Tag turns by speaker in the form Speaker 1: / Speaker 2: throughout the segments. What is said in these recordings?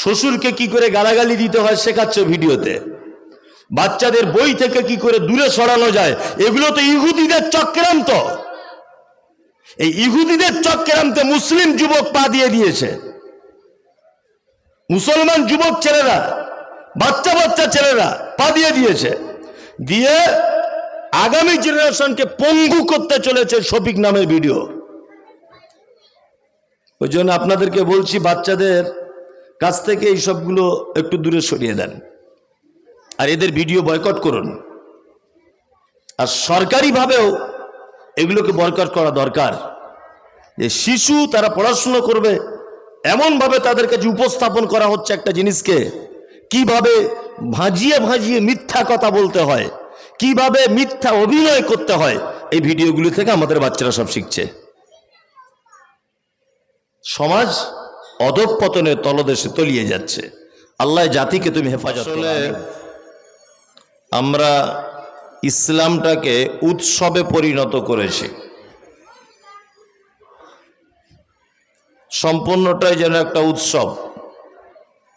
Speaker 1: শ্বশুরকে কি করে গালাগালি দিতে হয় শেখাচ্ছে ভিডিওতে? বাচ্চাদের বই থেকে কি করে দূরে সরানো যায়? এগুলো তো ইহুদিদের চক্রান্ত। এই ইহুদিদের চক্রান্তে মুসলিম যুবক পা দিয়ে দিয়েছে। মুসলমান যুবক ছেলেরা, বাচ্চা বাচ্চা ছেলেরা পা দিয়ে দিয়েছে। দিয়ে আগামী জেনারেশনকে পঙ্গু করতে চলেছে শফিক নামের ভিডিও। ওই জন্য আপনাদেরকে বলছি, বাচ্চাদের কাছ থেকে এই সবগুলো একটু দূরে সরিয়ে দেন। আর এদের ভিডিও বয়কট করুন। আর সরকারিভাবেও এগুলোকে বয়কট করা দরকার। যে শিশু তারা পড়াশুনো করবে, এমনভাবে তাদের কাছে উপস্থাপন করা হচ্ছে একটা জিনিসকে, কীভাবে ভাজিয়ে ভাজিয়ে মিথ্যা কথা বলতে হয়, কীভাবে মিথ্যা অভিনয় করতে হয়, এই ভিডিওগুলি থেকে আমাদের বাচ্চারা সব শিখছে। সমাজ অধঃপতনের তলদেশে তলিয়ে যাচ্ছে। আল্লাহ জাতিকে তুমি হেফাজত।
Speaker 2: আমরা ইসলামটাকে উৎসবে পরিণত করেছি। সম্পূর্ণটাই যেন একটা উৎসব।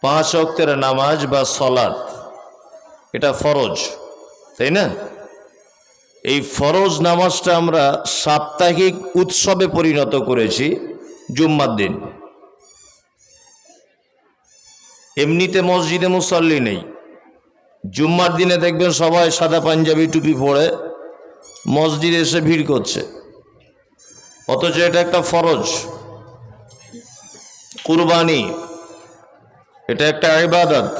Speaker 2: পাঁচ অক্তের নামাজ বা সলাৎ এটা ফরজ তাই না? এই ফরজ নামাজটা আমরা সাপ্তাহিক উৎসবে পরিণত করেছি জুম্মার দিন। এমনিতে মসজিদে মুসল্লি নেই। জুম্মার দিনে দেখবেন সবাই সাদা পাঞ্জাবি, টুপি পরে মসজিদে এসে ভিড় করছে। অথচ এটা একটা ফরজ। কুরবানি, এটা একটা ইবাদত।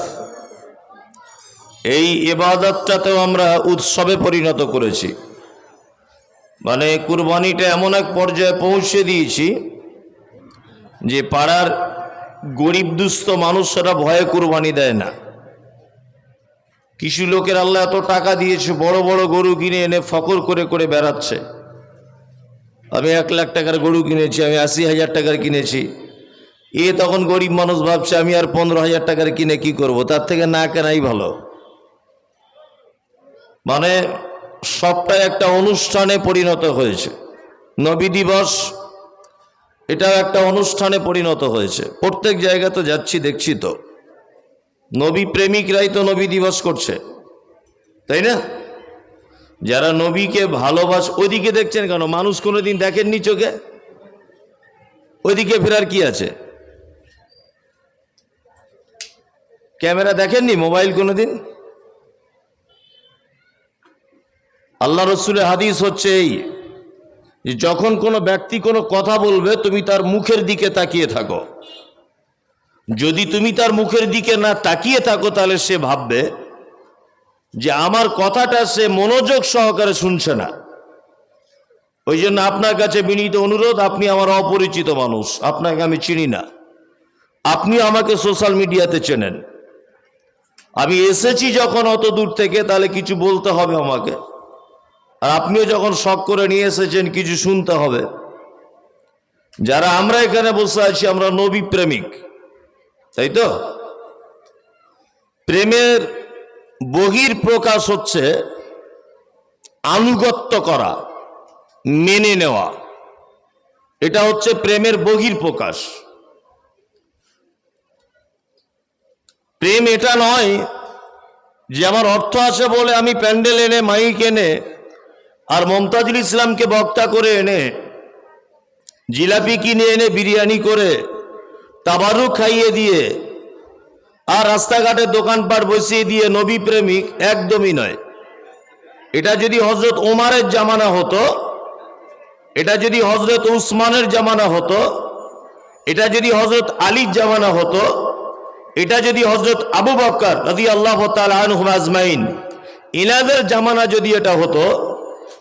Speaker 2: এই ইবাদতটাতেও আমরা উৎসবে পরিণত করেছি। মানে কুরবানিটা এমন এক পর্যায়ে পৌঁছে দিয়েছি যে পাড়ার গরিব দুস্থ মানুষরা ভয়ে কুরবানি দেয় না। কিছু লোকের আল্লাহ এত টাকা দিয়েছে, বড় বড় গরু কিনে এনে ফকর করে করে বেড়াচ্ছে। আমি এক লাখ টাকার গরু কিনেছি, আমি আশি হাজার টাকার কিনেছি। এ তখন গরিব মানুষ ভাবছে, আমি আর পনেরো হাজার টাকার কিনে কি করব? তার থেকে না কেনাই ভালো। মানে সবটাই একটা অনুষ্ঠানে পরিণত হয়েছে। নবী দিবস এটাও একটা অনুষ্ঠানে পরিণত হয়েছে। প্রত্যেক জায়গা তো যাচ্ছি, দেখছি তো। নবী প্রেমিকরাই তো নবী দিবস করছে। তাই না? যারা নবীকে ভালোবাস, ওইদিকে দেখছেন কেন? মানুষ কোনোদিন দেখেননি চোখে? ওইদিকে ফেরার কি আছে? ক্যামেরা দেখেননি? মোবাইল কোনোদিন? আল্লাহ রসুলের হাদিস হচ্ছে এই যখন কোনো ব্যক্তি কোনো কথা বলবে, তুমি তার মুখের দিকে তাকিয়ে থাকো। যদি তুমি তার মুখের দিকে না তাকিয়ে থাকো, তাহলে সে ভাববে যে আমার কথাটা সে মনোযোগ সহকারে শুনছে না। ওই জন্য আপনার কাছে বিনীত অনুরোধ, আপনি আমার অপরিচিত মানুষ, আপনাকে আমি চিনি না। আপনি আমাকে সোশ্যাল মিডিয়াতে চেনেন। আমি এসেছি যখন অত দূর থেকে, তাহলে কিছু বলতে হবে আমাকে। আর আপনিও যখন শখ করে নিয়ে এসেছেন, কিছু শুনতে হবে। যারা আমরা এখানে বসে আছি, আমরা নবী প্রেমিক। তাই তো? প্রেমের বহির প্রকাশ হচ্ছে আনুগত্য করা, মেনে নেওয়া। এটা হচ্ছে প্রেমের বহির প্রকাশ। প্রেম এটা নয় যে আমার অর্থ আছে বলে আমি প্যান্ডেল এনে, মাইক এনে আর মমতাজুল ইসলামকে বক্তা করে এনে, জিলাপি কিনে এনে বিরিয়ানি করে তাবারু খাইয়ে দিয়ে, আর রাস্তাঘাটে দোকানপাট বসিয়ে দিয়ে নবী প্রেমিক একদমই নয়। এটা যদি হজরত ওমারের জামানা হতো, এটা যদি হজরত উসমানের জামানা হতো, এটা যদি হজরত আলীর জামানা হতো, এটা যদি হজরত আবু বক্কর রাদি আল্লাহ আনহুম আজমাইন, ইনাদের জামানা যদি এটা হতো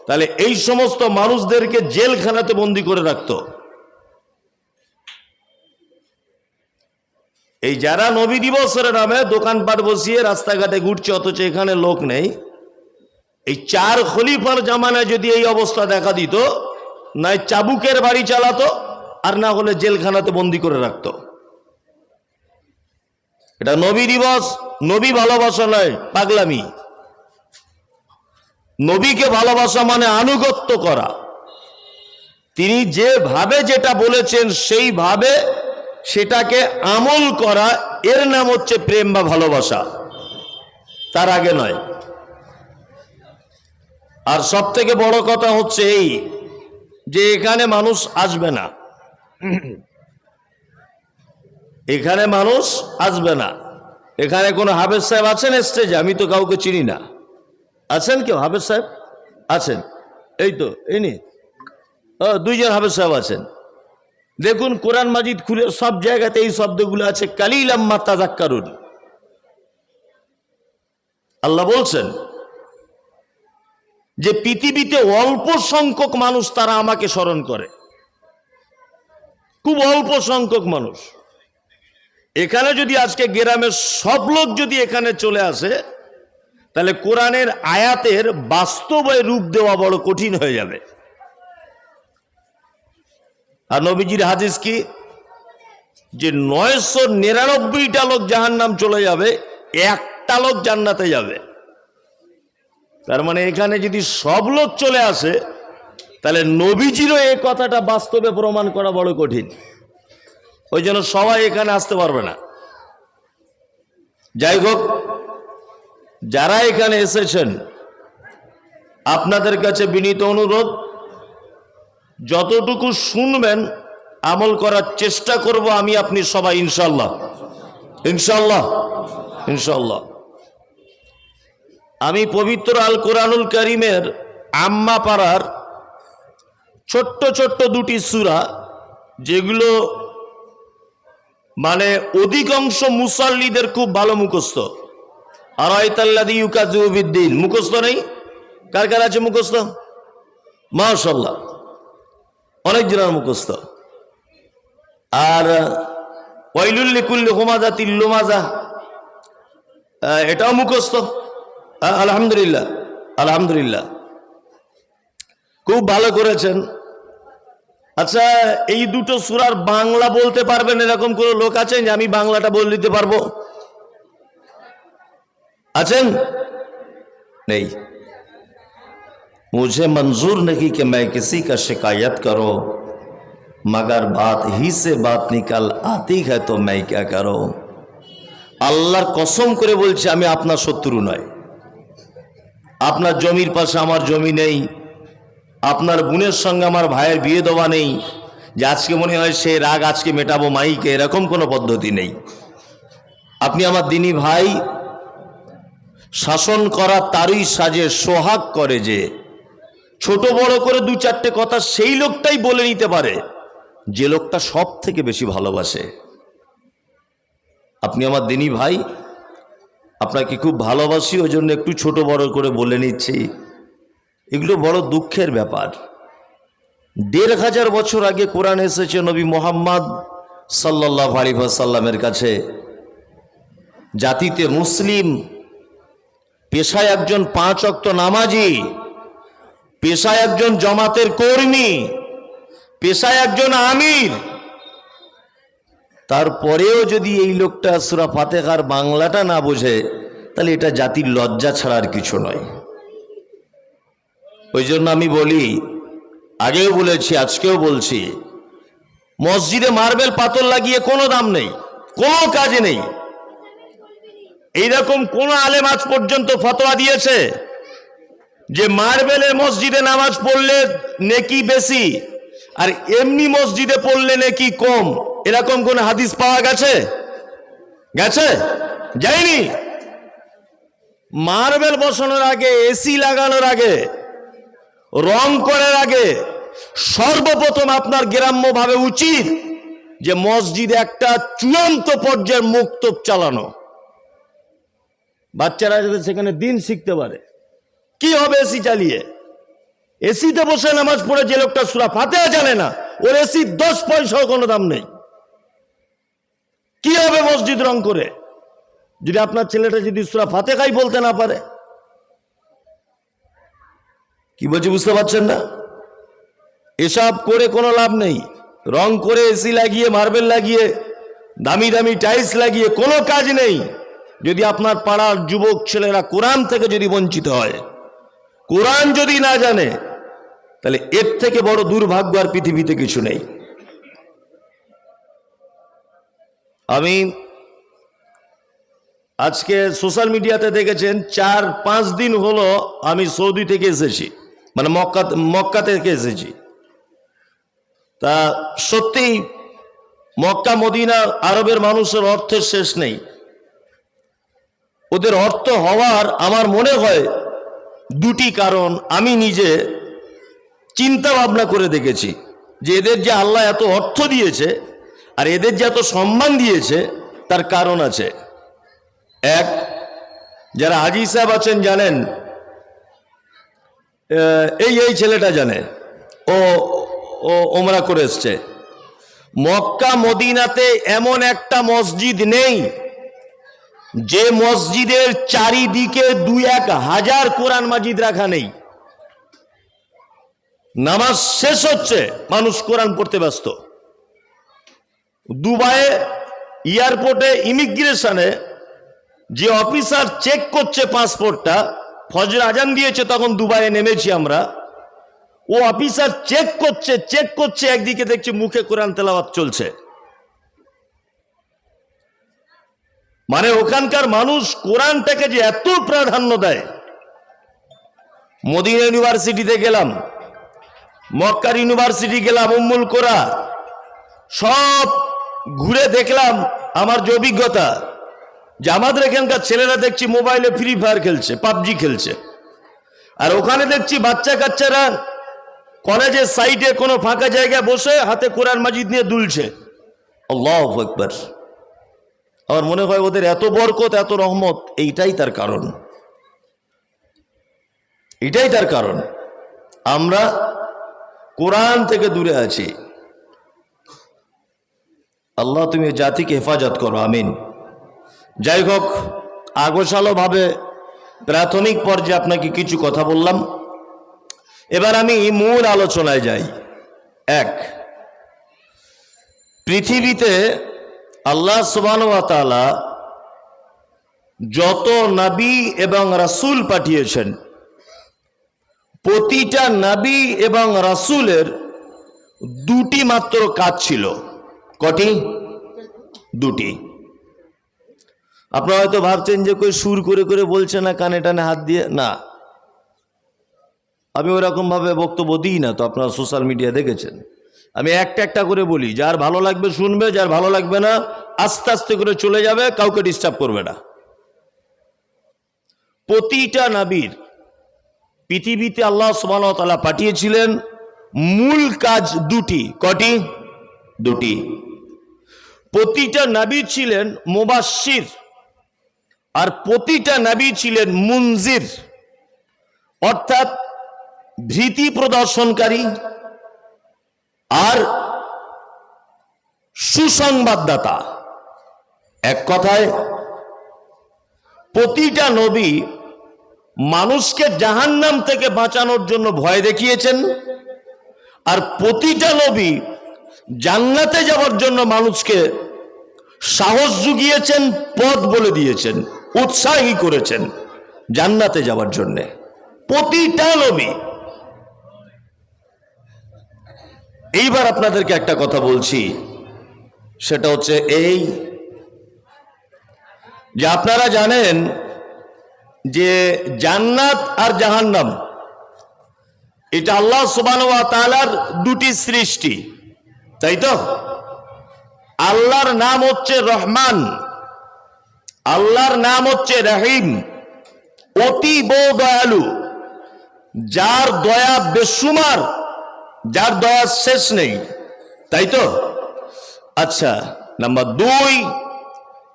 Speaker 2: তাহলে এই সমস্ত মানুষদেরকে জেলখানাতে বন্দি করে রাখতো। এই যারা নবী দিবসের নামে দোকানপাট বসিয়ে রাস্তাঘাটে ঘুরছে, অথচ এখানে লোক নেই, এই চার খলিফার জামানায় যদি এই অবস্থা দেখা দিত নয় চাবুকের বাড়ি চালাতো, আর না হলে জেলখানাতে বন্দি করে রাখতো। এটা নবী দিবস, নবী ভালোবাসা নয়, পাগলামি। নবীকে ভালোবাসা মানে আনুগত্য করা। তিনি যেভাবে যেটা বলেছেন, সেইভাবে সেটাকে আমল করা, এর নাম হচ্ছে প্রেম বা ভালোবাসা। তার আগে নয়। আর সব থেকে বড় কথা হচ্ছে এই, যে এখানে মানুষ আসবে না। এখানে মানুষ আসবে না। এখানে কোনো হাফেজ সাহেব আছেন স্টেজে? আমি তো কাউকে চিনি না। আছেন কেউ? হাফেজ সাহেব আছেন। এই তো, এই নি ও, দুইজন হাফেজ সাহেব আছেন। দেখুন, কোরআন মাজিদ খুলে সব জায়গাতে এই শব্দগুলো আছে কালিলাম্মা তাজাক্কারুন আল্লাহ বলছেন যে পৃথিবীতে অল্প সংখ্যক মানুষ তারা আমাকে স্মরণ করে। খুব অল্প সংখ্যক মানুষ। এখানে যদি আজকে গ্রামের সব লোক যদি এখানে চলে আসে তাহলে কোরআনের আয়াতের বাস্তবে রূপ দেওয়া বড় কঠিন হয়ে যাবে। আর নবীজির হাদিস কি? যে নয়শো নিরানব্বইটা লোক জাহান নাম চলে যাবে, একটা লোক জান্নাতে যাবে। তার মানে এখানে যদি সব লোক চলে আসে, তাহলে নবীজিরও এই কথাটা বাস্তবে প্রমাণ করা বড় কঠিন। ওই জন্য সবাই এখানে আসতে পারবে না। যাই হোক যারা এখানে এসেছেন, আপনাদের কাছে বিনীত অনুরোধ, যতটুকু শুনবেন, আমল করার চেষ্টা করব আমি, আপনি সবাই ইনশাল্লাহ ইনশাল্লাহ ইনশাল্লাহ আমি পবিত্র আল কোরআনুল করিমের আম্মা পাড়ার ছোট্ট ছোট্ট দুটি সুরা, যেগুলো মানে অধিকাংশ মুসল্লিদের খুব ভালো মুখস্থ। আর আয়তাল্লাদি ইউকাজুবিদ্দিন মুখস্থ নেই? কার কার আছে মুখস্থ? মাশাল্লাহ অনেক জনের মুখস্থ। আর ওয়াইলুল্লিকুল্লি হোমাজা তিল্লুমাজা এটাও মুখস্থ। আলহামদুলিল্লাহ। আলহামদুলিল্লাহ। খুব ভালো করেছেন। আচ্ছা এই দুটো সুরার বাংলা বলতে পারবেন? এরকম কোনো লোক আছেন যে আমি বাংলাটা বলে দিতে পারব? আছেন নেই मुझे मंजूर नहीं कि मैं किसी का शिकायत करो मगर बात ही से बात निकल आती है तो मैं क्या करो আল্লাহর কসম করে বলছে আমি আপনার শত্রু নয় আপনার জমির পাশে আমার জমি নেই আপনার বোনের সঙ্গে আমার ভাইয়ের বিয়ে দেওয়া নেই যে আজকে মনে হয় সে রাগ আজকে মেটাবো মাইকে এরকম কোনো পদ্ধতি নেই আপনি আমার দিনী ভাই শাসন করা তারই সাজে, সোহাগ করে যে। ছোট বড় করে দু চারটে কথা সেই লোকটাই বলে নিতে পারে, যে লোকটা সব থেকে বেশি ভালোবাসে। আপনি আমার দিনী ভাই, আপনাকে খুব ভালোবাসি ওই জন্য একটু ছোট বড় করে বলে নিচ্ছি। এগুলো বড় দুঃখের ব্যাপার। দেড় হাজার বছর আগে কোরআন এসেছে নবী মোহাম্মদ সাল্লাহ আলিফাসাল্লামের কাছে। জাতিতে মুসলিম পেশায় একজন পাঁচ অক্ত নামাজি, পেশায় একজন জমাতের কর্মী, পেশায় একজন আমির। তারপরেও যদি এই লোকটা সুরা ফাতেহার বাংলাটা না বোঝে, তাহলে এটা জাতির লজ্জা ছাড়ার কিছু নয়। ওই জন্য আমি বলি, আগেও বলেছি, আজকেও বলছি, মসজিদে মার্বেল পাথর লাগিয়ে কোনো দাম নেই, কোনো কাজে নেই। এইরকম কোন আলেম আজ পর্যন্ত ফতোয়া দিয়েছে যে মার্বেলের মসজিদে নামাজ পড়লে নেকি বেশি আর এমনি মসজিদে পড়লে নেকি কম? এরকম কোন হাদিস পাওয়া গেছে? গেছে? যায়নি? মার্বেল বসানোর আগে এসি লাগানোর আগে, রং করার আগে সর্বপ্রথম আপনার গ্রাম্যভাবে উচিত যে মসজিদে একটা চূড়ান্ত পর্যায়ের মুক্ত চালানো। বাচ্চারা যাতে সেখানে দিন শিখতে পারে। কি হবে এসি চালিয়ে? এসিতে বসে নামাজ পড়ে যে লোকটা সুরা ফাতে জানে না, ওর এসি দশ পয়সাও কোনো দাম নেই। কি হবে মসজিদ রং করে? যদি আপনার ছেলেটা যদি সুরা ফাতে খাই বলতে না পারে। কি বলছি বুঝতে পারছেন না? এসব করে কোনো লাভ নেই। রং করে এসি লাগিয়ে, মার্বেল লাগিয়ে, দামি দামি টাইলস লাগিয়ে কোনো কাজ নেই। যদি আপনার পাড়ার যুবক ছেলেরা কোরআন থেকে যদি বঞ্চিত হয়, কোরআন যদি না জানে, তাহলে এর থেকে বড় দুর্ভাগ্য আর পৃথিবীতে কিছু নেই। আমি আজকে সোশ্যাল মিডিয়াতে দেখেছেন, চার পাঁচ দিন হলো আমি সৌদি থেকে এসেছি মানে মক্কা মক্কা থেকে এসেছি। তা সত্যিই মক্কা, মদিনা, আরবের মানুষের অর্থের শেষ নেই। ওদের অর্থ হওয়ার আমার মনে হয় দুটি কারণ আমি নিজে চিন্তা ভাবনা করে দেখেছি। যে এদের যে আল্লাহ এত অর্থ দিয়েছে আর এদের যে এত সম্মান দিয়েছে, তার কারণ আছে। এক, যারা হাজি সাহেব আছেন জানেন এই এই ছেলেটা জানে, ও ও ওমরা করে এসছে। মক্কা, মদিনাতে এমন একটা মসজিদ নেই যে মসজিদের চারিদিকে দুই এক হাজার কোরআন মাজিদ রাখা নেই। নামাজ শেষ হচ্ছে, মানুষ কোরআন পড়তে ব্যস্ত। দুবাইয়ে এয়ারপোর্টে ইমিগ্রেশনে যে অফিসার চেক করছে পাসপোর্টটা, ফজর আজান দিয়েছে, তখন দুবাইয়ে নেমেছি আমরা। ও অফিসার চেক করছে চেক করছে, একদিকে দেখছি মুখে কোরআন তেলাওয়াত চলছে। মানে ওখানকার মানুষ কোরআনটাকে যে এত প্রাধান্য দেয়। মদিনা ইউনিভার্সিটিতে গেলাম, মক্কার ইউনিভার্সিটি গেলাম, উম্মুল কোরা, সব ঘুরে দেখলাম আমার যে অভিজ্ঞতা, যে আমাদের এখানকার ছেলেরা দেখছি মোবাইলে ফ্রি ফায়ার খেলছে, পাবজি খেলছে। আর ওখানে দেখছি বাচ্চা কাচ্চারা কলেজের সাইডে কোনো ফাঁকা জায়গায় বসে হাতে কোরআন মাজিদ নিয়ে দুলছে। আল্লাহ একবার আমার মনে হয় ওদের এত বরকত, এত রহমত, এইটাই তার কারণ। এটাই তার কারণ। আমরা কোরআন থেকে দূরে আছি। আল্লাহ তুমি জাতিকে হেফাজত করো, আমিন। যাই হোক, আগোশালোভাবে প্রাথমিক পর্যায়ে আপনাকে কিছু কথা বললাম। এবার আমি মূল আলোচনায় যাই। এক, পৃথিবীতে আল্লাহ সুবাহ যত নবী এবং রাসূল পাঠিয়েছেন, প্রতিটা নবী এবং রাসূলের দুটি মাত্র কাজ ছিল। কটি? দুটি। আপনারা হয়তো ভাবছেন যে কই সুর করে করে বলছে না, কানে টানে হাত দিয়ে, না। আমি ওরকম ভাবে বক্তব্য দিই না, তো আপনারা সোশ্যাল মিডিয়া দেখেছেন। আমি একটা একটা করে বলি, যার ভালো লাগবে শুনবে, যার ভালো লাগবে না, আস্তে আস্তে করে চলে যাবে, কাউকে ডিস্টার্ব করবে না। প্রতিটা নাবির পৃথিবীতে আল্লাহ সুবাহতালা পাঠিয়েছিলেন মূল কাজ দুটি, কটি? দুটি। প্রতিটা নাবী ছিলেন মুবাসির আর প্রতিটা নাবী ছিলেন মুনজির, অর্থাৎ ভীতি প্রদর্শনকারী। আর সুসংবাদদাতা। এক কথায়, প্রতিটা নবী মানুষকে জাহান্নাম থেকে বাঁচানোর জন্য ভয় দেখিয়েছেন, আর প্রতিটা নবী জান্নাতে যাওয়ার জন্য মানুষকে সাহস জুগিয়েছেন, পথ বলে দিয়েছেন, উৎসাহী করেছেন জান্নাতে যাওয়ার জন্যে। প্রতিটা নবী এইবার আপনাদেরকে একটা কথা বলছি। সেটা হচ্ছে এই যে আপনারা জানেন যে জান্নাত আর জাহান্নাম, এটা আল্লাহ সুবান তালার দুটি সৃষ্টি, তাই তো? আল্লাহর নাম হচ্ছে রহমান, আল্লাহর নাম হচ্ছে রহিম অতি দয়ালু, যার দয়া বেসুমার যার দয়া শেষ নেই, তাই তো? আচ্ছা নাম্বার দুই,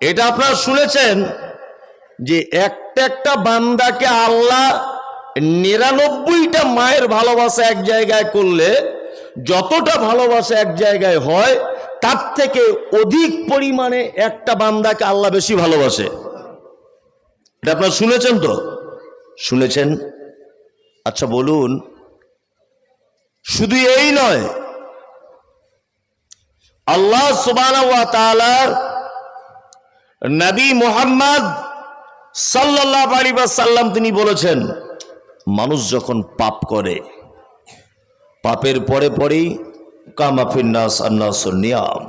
Speaker 2: এটা আপনারা শুনেছেন যে একটা একটা বান্দাকে আল্লাহ নিরানব্বইটা মায়ের ভালোবাসা এক জায়গায় করলে যতটা ভালোবাসা এক জায়গায় হয়, তার থেকে অধিক পরিমাণে একটা বান্দাকে আল্লাহ বেশি ভালোবাসে। এটা আপনারা শুনেছেন তো? শুনেছেন? আচ্ছা বলুন। শুধু এই নয়, আল্লাহ তাআলার নবী মুহাম্মদ সাল্লাল্লাহু আলাইহি ওয়াসাল্লাম তিনি বলেছেন, মানুষ যখন পাপ করে, পাপের পরে পরেই কামাফিন্নাস আন্নাসুর নিয়াম।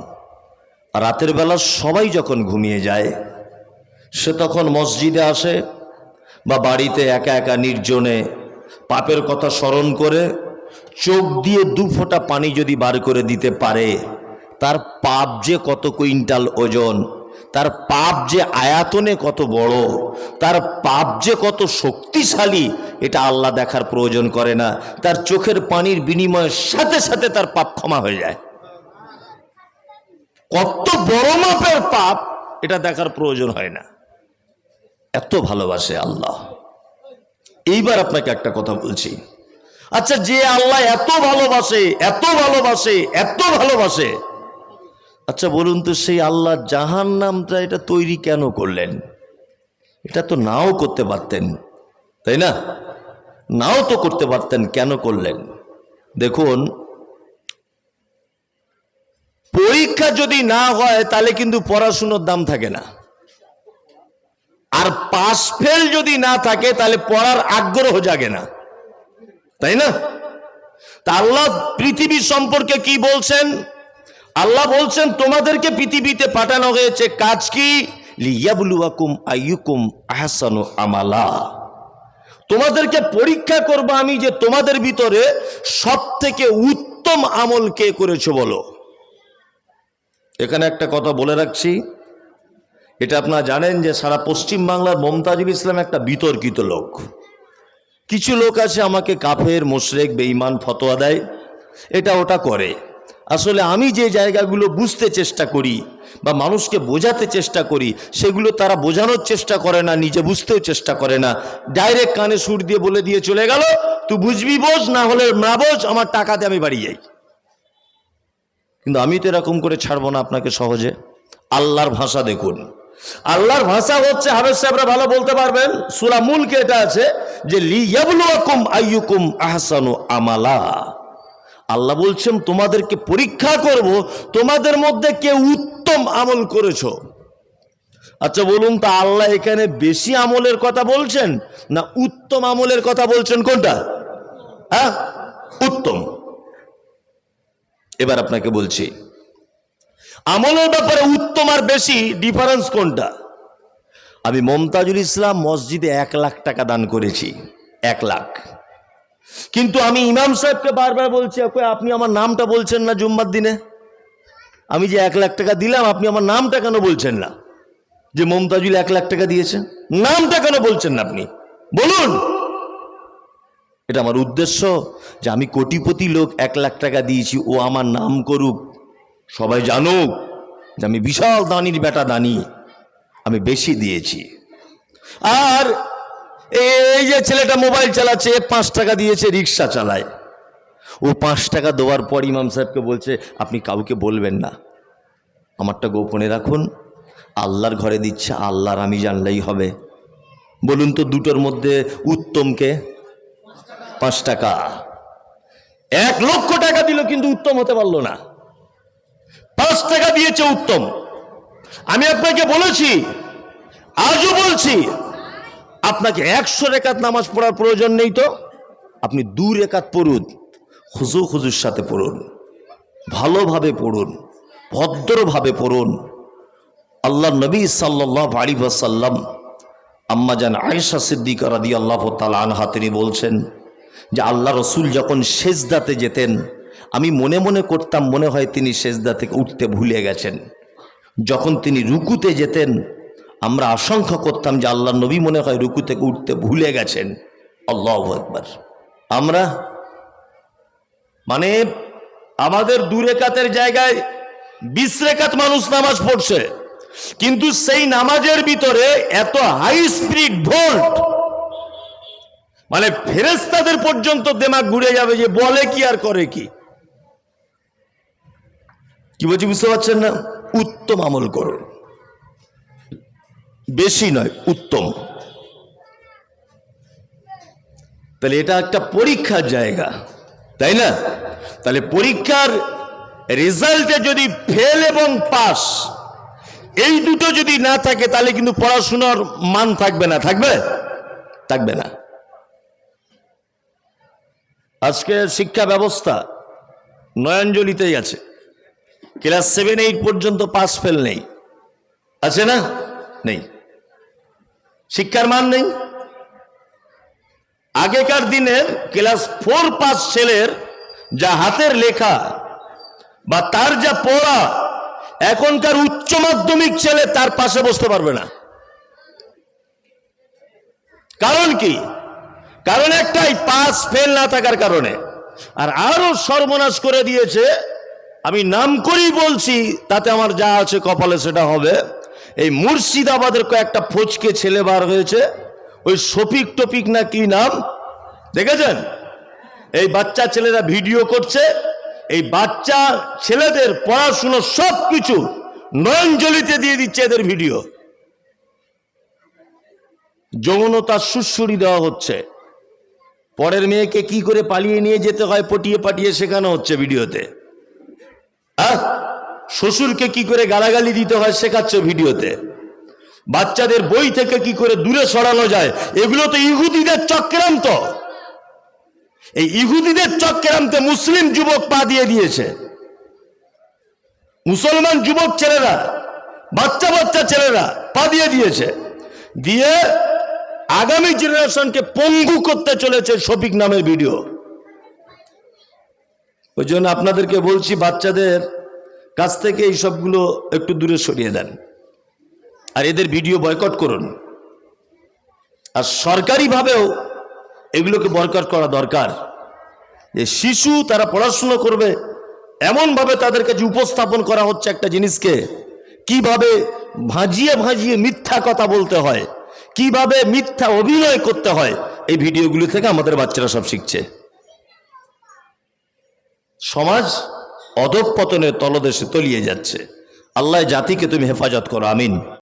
Speaker 2: রাতের বেলা সবাই যখন ঘুমিয়ে যায়,
Speaker 1: সে তখন মসজিদে আসে বা বাড়িতে একা একা নির্জনে পাপের কথা স্মরণ করে চোখ দিয়ে দু ফোঁটা পানি যদি বার করে দিতে পারে, তার পাপ যে কত কুইন্টাল ওজন, তার পাপ যে আয়াতনে কত বড়, তার পাপ যে কত শক্তিশালী, এটা আল্লাহ দেখার প্রয়োজন করে না। তার চোখের পানির বিনিময়ের সাথে সাথে তার পাপ ক্ষমা হয়ে যায়। কত বড় মাপের পাপ, এটা দেখার প্রয়োজন হয় না। এত ভালোবাসে আল্লাহ। এইবার আপনাকে একটা কথা বলছি। আচ্ছা যে আল্লাহ এত ভালোবাসে এত ভালোবাসে এত ভালোবাসে। আচ্ছা বলুন তো, সেই আল্লাহ জাহান নামটা এটা তৈরি কেন করলেন? এটা তো নাও করতে পারতেন, তাই না? নাও তো করতে পারতেন, কেন করলেন? দেখুন, পরীক্ষা যদি না হয়, তাহলে কিন্তু পড়াশুনোর দাম থাকে না। আর পাস ফেল যদি না থাকে, তাহলে পড়ার আগ্রহ জাগে না। তাই না? তা আল্লাহ পৃথিবী সম্পর্কে কি বলছেন? আল্লাহ বলছেন, তোমাদেরকে পৃথিবীতে পাঠানো হয়েছে কাজ কি? আহসানু আমালা। তোমাদেরকে পরীক্ষা করব আমি যে তোমাদের ভিতরে সব থেকে উত্তম আমল কে করেছ বলো। এখানে একটা কথা বলে রাখছি। এটা আপনারা জানেন যে সারা পশ্চিম বাংলার মমতাজুল ইসলাম একটা বিতর্কিত লোক। কিছু লোক আছে আমাকে কাফের, মোশরেক, বেঈমান ফতোয়া দেয়। এটা ওটা করে। আসলে আমি যে জায়গাগুলো বুঝতে চেষ্টা করি বা মানুষকে বোঝাতে চেষ্টা করি, সেগুলো তারা বোঝানোর চেষ্টা করে না, নিজে বুঝতেও চেষ্টা করে না। ডাইরেক্ট কানে সুর দিয়ে বলে দিয়ে চলে গেল, তুই বুঝবি বোঝ, না হলে না বোঝ, আমার টাকাতে আমি বাড়ি যাই। কিন্তু আমি তো এরকম করে ছাড়বো না আপনাকে সহজে। আল্লাহর ভাষা দেখুন। আল্লাহর ভাষা হচ্ছে হাবেজ সাহেবরা ভালো বলতে পারবেন, সুরা মূলকে এটা আছে, যে লিয়াবলুয়াকুম আইয়ুকুম আহসানু আমালা। আল্লাহ বলছেন, তোমাদেরকে পরীক্ষা করব, তোমাদের মধ্যে কে উত্তম আমল করেছ। আচ্ছা বলুন তা, আল্লাহ এখানে বেশি আমলের কথা বলছেন, না উত্তম আমলের কথা বলছেন কোনটা? হ্যাঁ? উত্তম। এবার আপনাকে বলছি আমলের ব্যাপারে উত্তম আর বেশি ডিফারেন্স কোনটা? আমি মমতাজুল ইসলাম মসজিদে এক লাখ টাকা দান করেছি এক লাখ। কিন্তু আমি ইমাম সাহেবকে বারবার বলছি "ওকে, আপনি আমার নামটা বলছেন না জুম্মার দিনে? আমি যে এক লাখ টাকা দিলাম আপনি আমার নামটা কেন বলছেন না? যে মমতাজুল এক লাখ টাকা দিয়েছেন নামটা কেন বলছেন না আপনি? বলুন। এটা আমার উদ্দেশ্য যে আমি কোটিপতি লোক এক লাখ টাকা দিয়েছি ও আমার নাম করুক। সবাই জানুক যে আমি বিশাল দানির বেটা দানি, আমি বেশি দিয়েছি। আর এই যে ছেলেটা মোবাইল চালাচ্ছে পাঁচ টাকা দিয়েছে, রিক্সা চালায়। ও পাঁচ টাকা দেওয়ার পর ইমাম সাহেবকে বলছে, আপনি কাউকে বলবেন না। আমারটা গোপনে রাখুন। আল্লাহর ঘরে দিচ্ছে, আল্লাহর আমি জানলেই হবে। বলুন তো দুটোর মধ্যে উত্তমকে পাঁচ টাকা। এক লক্ষ টাকা দিল, কিন্তু উত্তম হতে পারল না। পাঁচ টাকা দিয়েছে উত্তম। আমি আপনাকে বলেছি, আজও বলছি, আপনাকে একশো রেখাত নামাজ পড়ার প্রয়োজন নেই তো? আপনি দু রেখাত পড়ুন, খুজু খুজুর সাথে পড়ুন, ভালোভাবে পড়ুন, ভদ্রভাবে পড়ুন। আল্লাহ নবী সাল্লাহ আলী সাল্লাম আম্মা জান আয়েশা সিদ্দিকা রাদি আল্লাহ তালা আনহা, তিনি বলছেন যে আল্লাহ রসুল যখন সেজদাতে যেতেন আমি মনে মনে করতাম, মনে হয় তিনি সেজদা থেকে উঠতে ভুলে গেছেন। যখন তিনি রুকুতে যেতেন, আমরা আশঙ্কা করতাম যে আল্লাহ নবী মনে হয় রুকু থেকে উঠতে ভুলে গেছেন। আল্লাহ একবার আমরা মানে আমাদের দু রেখাতের জায়গায় বিশ রেখাত মানুষ নামাজ পড়ছে, কিন্তু সেই নামাজের ভিতরে এত হাই স্পিড ভোল্ট মানে ফেরেস্তাদের পর্যন্ত দেমাগ ঘুরে যাবে যে বলে কি আর করে কি। কি বলছি বুঝতে পারছেন না? উত্তম আমল করুন। বেশি নয়, উত্তম। তাহলে এটা একটা পরীক্ষার জায়গা, তাই না? তাহলে পরীক্ষার রেজাল্টে যদি ফেল এবং পাস এই দুটো যদি না থাকে, তাহলে কিন্তু পড়াশোনার মান থাকবে না। থাকবে? থাকবে না। আজকে শিক্ষা ব্যবস্থা নয়াঞ্জলিতেই আছে। ক্লাস সেভেন, এইট পর্যন্ত পাস ফেল নেই। আছে না? নেই।
Speaker 2: শিক্ষার মান নেই। আগেকার দিনের ক্লাস ফোর পাস ছেলের যা হাতের লেখা বা তার যা পড়া, এখনকার উচ্চ মাধ্যমিক ছেলে তার পাশে বসতে পারবে না। কারণ কি? কারণ একটাই, পাস ফেল না থাকার কারণে। আর আরও সর্বনাশ করে দিয়েছে আমি নাম করেই বলছি, তাতে আমার যা আছে কপালে সেটা হবে। এই মুর্শিদাবাদের কয়েকটা ফচকে ছেলে বার হয়েছে। ওই শফিক টপিক না কি নাম? দেখেছেন? এই বাচ্চা ছেলেরা ভিডিও করছে। এই বাচ্চা ছেলেদের পড়াশুনো সব কিছু নয়নজলিতে দিয়ে দিচ্ছে এদের ভিডিও। যৌনতার সুশ্রুড়ি দেওয়া হচ্ছে। পরের মেয়েকে কি করে পালিয়ে নিয়ে যেতে হয়, পটিয়ে পাটিয়ে শেখানো হচ্ছে ভিডিওতে। আহ? শ্বশুরকে কি করে গালাগালি দিতে হয় শেখাচ্ছে ভিডিওতে? বাচ্চাদের বই থেকে কি করে দূরে সরানো যায়? এগুলো তো ইহুদিদের চক্রান্ত। এই ইহুদিদের চক্রান্তে মুসলিম যুবক পা দিয়ে দিয়েছে। মুসলমান যুবক ছেলেরা, বাচ্চা বাচ্চা ছেলেরা পা দিয়ে দিয়েছে। দিয়ে আগামী জেনারেশনকে পঙ্গু করতে চলেছে শফিক নামের ভিডিও
Speaker 1: ওই জন্য আপনাদেরকে বলছি, বাচ্চাদের কাছ থেকে এই সবগুলো একটু দূরে সরিয়ে দেন। আর এদের ভিডিও বয়কট করুন। আর সরকারিভাবেও এগুলোকে বয়কট করা দরকার। যে শিশু তারা পড়াশুনো করবে, এমনভাবে তাদের কাছে উপস্থাপন করা হচ্ছে একটা জিনিসকে, কীভাবে ভাজিয়ে ভাজিয়ে মিথ্যা কথা বলতে হয়, কীভাবে মিথ্যা অভিনয় করতে হয়, এই ভিডিওগুলি থেকে আমাদের বাচ্চারা সব শিখছে। সমাজ অধঃপতনের তলদেশে তলিয়ে যাচ্ছে। আল্লাহ জাতিকে তুমি হেফাজত করো আমিন।